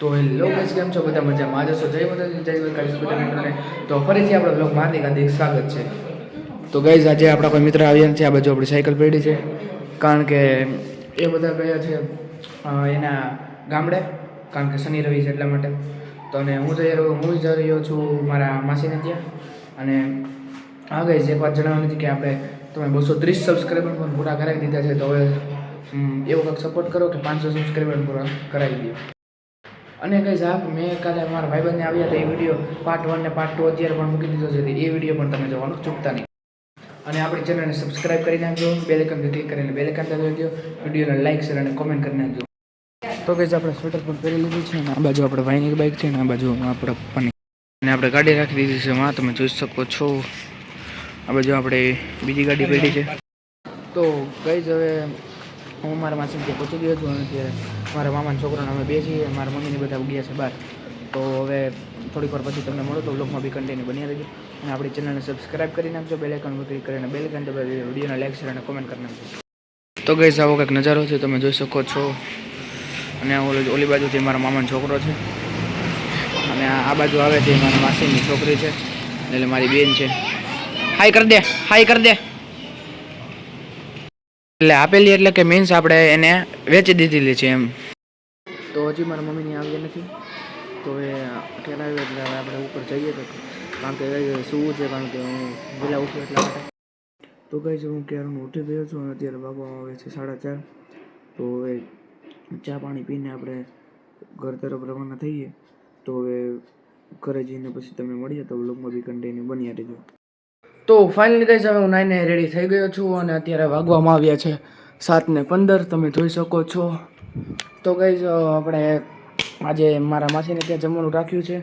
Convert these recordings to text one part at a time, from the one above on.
તો hello guys કેમ છો? બધા મજામાં. આજે જય માતાજી, જય દ્વારકાધીશ બધા મિત્રોને. તો ફરીથી આપણે બ્લોગ માની ગાંધી સ્વાગત છે. તો ગઈ આજે આપણા કોઈ મિત્ર આવ્યા છે આ બાજુ આપણી સાયકલ પડી છે. કારણ કે એ બધા ગયા છે એના ગામડે. કારણ કે શનિ રવિ છે એટલા માટે. તો અને હું જઈ રહ્યો, હું જઈ રહ્યો છું મારા માસીને ત્યાં. અને હા ગઈ એક વાત જણાવવાની હતી કે આપણે તમે બસો ત્રીસ સબસ્ક્રાઈબર પણ પૂરા કરાવી દીધા છે. તો હવે એવો કંઈક સપોર્ટ કરો કે પાંચસો સબસ્ક્રાઈબર પૂરા કરાવી દો અને કઈ સાહેબ મેં કાલે મારા ભાઈબંધને આવ્યા હતા એ વીડિયો પાર્ટ વન ને પાર્ટ ટુ અત્યારે પણ મૂકી દીધો છે. એ વીડિયો પણ તમે જોવાનું ચૂકતા નહીં. અને આપણી ચેનલને સબસ્ક્રાઇબ કરી નાખજો બેલ આઇકન પર ક્લિક કરીને બેલ આઇકન દબાવી દો વિડીયોને લાઈક શેર અને કોમેન્ટ કરી નાખજો. તો કઈ આપણે સ્વેટર પણ પહેરી લીધું છે અને આ બાજુ આપણે ભાઈની બાઇક છે ને, આ બાજુ આપણા પપ્પાની. અને આપણે ગાડી રાખી દીધી છે માં તમે જોઈ શકો છો. આ બાજુ આપણે બીજી ગાડી પહેરી છે. તો ગઈ હવે હું મારા માસી ત્યાં પહોંચી ગયો છું અને મારા મામાના છોકરાને અમે બે છીએ, મારા મમ્મીને બધા ગયા છે બહાર. તો હવે થોડીક વાર પછી તમને મળો તો બ્લોગમાં બી કન્ટિન્યુ બની રહેજો. અને આપણી ચેનલને સબસ્ક્રાઇબ કરી નાખજો બેલ આઇકન પર ક્લિક કરીને બેલ આઇકન દબાવી વિડીયોને લાઈક શેર અને કોમેન્ટ કરી નાખજો. તો ગઈ આવો કંઈક નજારો છે, તમે જોઈ શકો છો. અને ઓલી ઓલી બાજુથી મારા મામાનો છોકરો છે. અને આ બાજુ આવે છે મારા માસીની છોકરી છે. એટલે મારી બેન છે. હાય કરી દે. હાય કરી દે. એટલે આપેલી એટલે કે મીન્સ આપણે એને વેચી દીધેલી છે એમ. તો હજી મારા મમ્મીની આવી નથી, તો એ ક્યારે આવ્યો એટલે હવે આપણે ઉપર જઈએ તો કારણ કે સૂવું છે, કારણ કે હું વહેલા ઉઠું એટલા માટે. તો હું ક્યારે હું ઉઠી ગયો છું, અને અત્યારે બાબા આવે છે સાડા ચાર. તો હવે ચા પાણી પીને આપણે ઘર તરફ રવાના થઈએ. તો હવે ઘરે જઈને પછી તમને મળીએ તો બ્લોગમાં બી કન્ટિન્યુ બની રહેજો. તો ફાઇનલી ગઈ હવે હું નાઈને રેડી થઈ ગયો છું અને અત્યારે વાગવામાં આવ્યા છે સાતને પંદર, તમે જોઈ શકો છો. તો ગઈ આપણે આજે મારા માસીને ત્યાં જમવાનું રાખ્યું છે.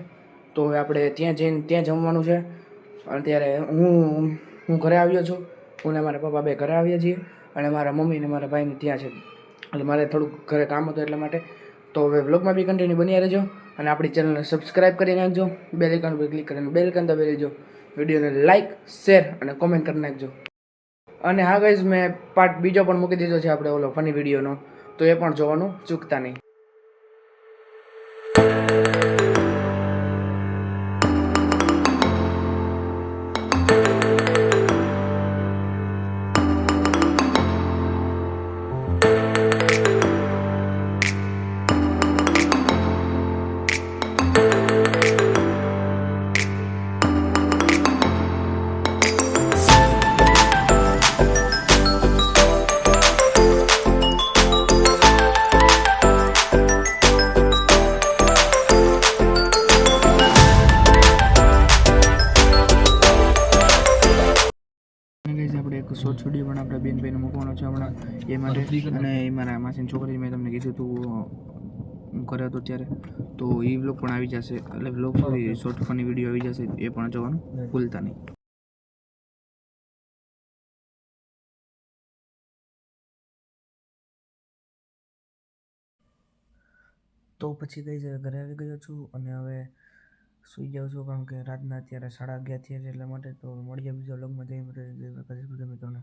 તો હવે આપણે ત્યાં જઈને ત્યાં જમવાનું છે. અત્યારે હું હું ઘરે આવ્યો છું. હું મારા પપ્પા બે ઘરે આવ્યા છીએ. અને મારા મમ્મી ને મારા ભાઈને ત્યાં છે. એટલે મારે થોડુંક ઘરે કામ હતું એટલા માટે. તો હવે વ્લોગમાં બી કન્ટિન્યુ બની રહેજો. અને આપણી ચેનલને સબસ્ક્રાઈબ કરી નાખજો. બેલ આઇકન પર ક્લિક કરીને બેલ આઇકન દબાવી લેજો વિડીયોને લાઇક શેર અને કોમેન્ટ કરી નાખજો. અને હા ગાઈઝ મેં પાર્ટ બીજો પણ મૂકી દીધો છે આપણે ઓલો ફની વિડીયોનો. તો એ પણ જોવાનું ચૂકતા નહીં. શોર્ટ વીડિયો પણ આપણે બેન ભાઈને મૂકવાનો છે હમણાં એ માટે. અને એ મારા માસીની છોકરી મેં તમને કીધું તું કર્યો હતો ત્યારે. તો એ વ્લોગ પણ આવી જશે. એટલે vlog sorry short funny video આવી જશે, એ પણ જોવાનું. ભૂલતા નહીં. તો પછી ગઈ છે ઘરે આવી ગયો છું અને હવે સુઈ જાઉં છું કારણ કે રાતના અત્યારે સાડા અગિયાર થયા છે એટલા માટે તો મળીએ બીજા વ્લોગમાં જઈ બધા મિત્રોને